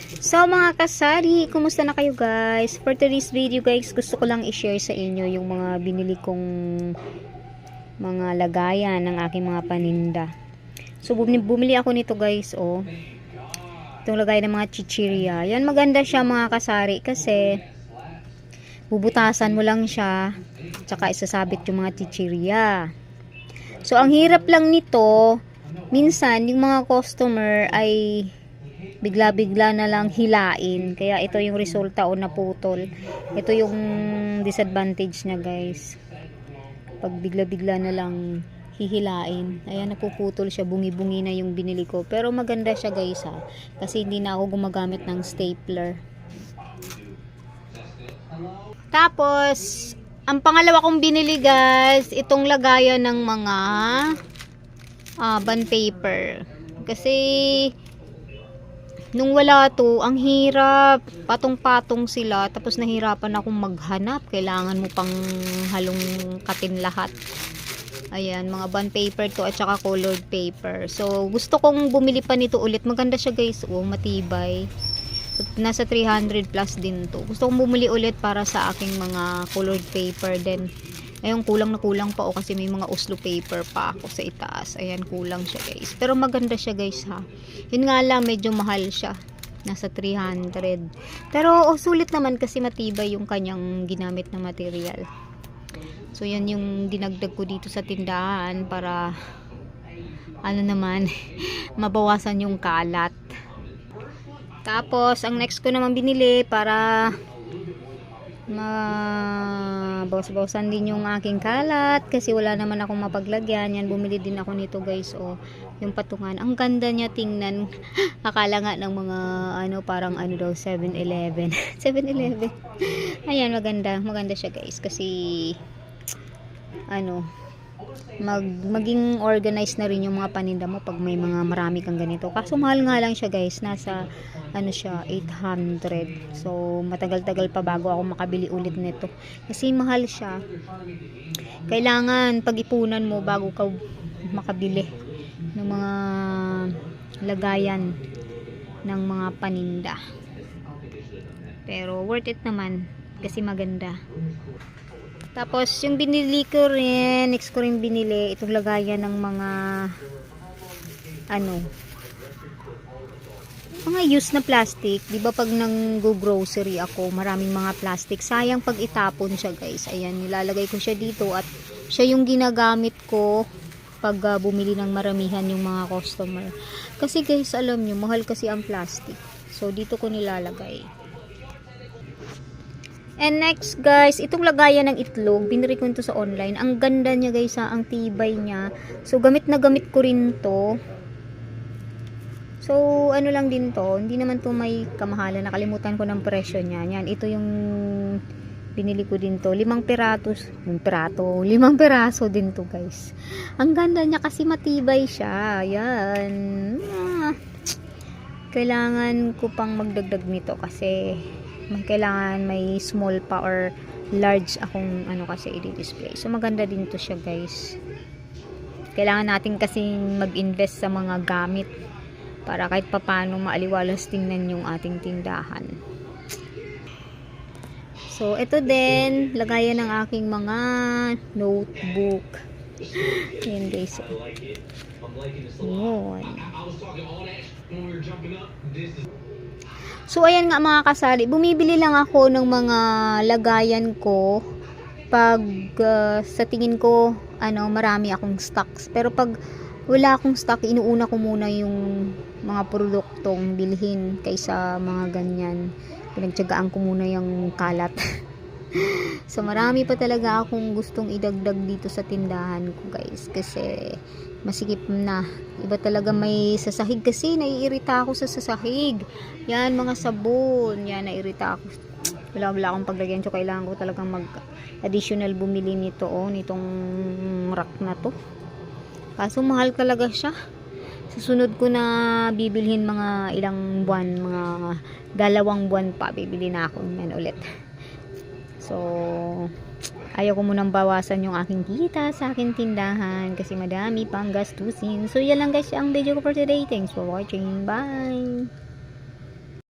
So mga kasari, kumusta na kayo guys? For today's video guys, gusto ko lang i-share sa inyo yung mga binili kong mga lagayan ng aking mga paninda. So bumili, bumili ako nito guys, oh. Itong lagay ng mga chichirya. Yan maganda siya mga kasari kasi bubutasan mo lang siya tsaka isasabit yung mga chichirya. So ang hirap lang nito, minsan yung mga customer ay bigla-bigla na lang hilain. Kaya ito yung resulta o naputol. Ito yung disadvantage niya guys. Pag bigla-bigla na lang hihilain. Ayan, napuputol siya. Bungi-bungi na yung binili ko. Pero maganda siya guys ha. Kasi hindi na ako gumagamit ng stapler. Tapos, ang pangalawa kong binili guys, itong lagayan ng mga ah, bond paper. Kasi, nung wala to, ang hirap. Patong-patong sila. Tapos nahirapan akong maghanap. Kailangan mo pang halong katin lahat. Ayan, mga bond paper to at saka colored paper. So, gusto kong bumili pa nito ulit. Maganda siya guys. Oh, matibay. So, nasa 300 plus din to. Gusto kong bumili ulit para sa aking mga colored paper. Then, ayun, kulang na kulang pa o kasi may mga Oslo paper pa ako sa itaas. Ayan, kulang siya guys. Pero maganda siya guys ha. Yun nga lang, medyo mahal siya. Nasa 300. Pero oh, sulit naman kasi matibay yung kanyang ginamit na material. So, yan yung dinagdag ko dito sa tindahan para ano naman, mabawasan yung kalat. Tapos, ang next ko naman binili para mabawas-bawasan din yung aking kalat kasi wala naman akong mapaglagyan. Yan, bumili din ako nito guys. O, yung patungan. Ang ganda niya tingnan. Akala nga ng mga ano, parang ano daw, 7-Eleven. 7-Eleven. Ayan, maganda. Maganda siya guys kasi ano, mag, maging organized na rin yung mga paninda mo pag may mga marami kang ganito. Kaso mahal nga lang siya guys, nasa ano siya, 800. So, matagal-tagal pa bago ako makabili ulit nito. Kasi mahal siya. Kailangan pag-ipunan mo bago ka makabili ng mga lagayan ng mga paninda. Pero worth it naman kasi maganda. Tapos, yung binili ko rin, next ko rin binili, itong lagayan ng mga, ano, mga used na plastic. Di ba pag nang go grocery ako, maraming mga plastic. Sayang pag itapon siya guys. Ayan, nilalagay ko siya dito at siya yung ginagamit ko pag uh, bumili ng maramihan yung mga customer. Kasi guys, alam nyo, mahal kasi ang plastic. So, dito ko nilalagay. And next guys, itong lagayan ng itlog, binili ko ito sa online. Ang ganda niya guys ha, ang tibay niya. So gamit na gamit ko rin to. So ano lang din to, hindi naman to may kamahalan. Nakalimutan ko ng presyo niya. Yan, ito yung binili ko din to. Limang piratos, yung pirato, limang piraso din to guys. Ang ganda niya kasi matibay siya. Yan. Ah, kailangan ko pang magdagdag nito kasi may kailangan may small pa or large akong ano kasi i-display. So maganda din to siya guys. Kailangan natin kasing mag-invest sa mga gamit para kahit papano maaliwalas tingnan yung ating tindahan. So ito din, lagayan ng aking mga notebook. Ayan guys. Yun. So, ayan nga mga kasari, bumibili lang ako ng mga lagayan ko pag uh, sa tingin ko, ano, marami akong stocks. Pero pag wala akong stock, inuuna ko muna yung mga produktong bilhin kaysa mga ganyan. Pinagtsagaan ko muna yung kalat. so, marami pa talaga akong gustong idagdag dito sa tindahan ko, guys. Kasi, masikip na. Iba talaga may sasahig kasi naiirita ako sa sasahig. Yan, mga sabon. Yan, naiirita ako. Wala, wala akong paglagyan. So, kailangan ko talagang mag additional bumili nito, oh, nitong rack na to. Kaso, mahal talaga siya. Susunod ko na bibilhin mga ilang buwan, mga dalawang buwan pa, bibili na ako yan ulit. So, ayaw ko munang bawasan yung aking kita sa aking tindahan kasi madami pang gastusin. So, yan lang guys ang video ko for today. Thanks for watching. Bye!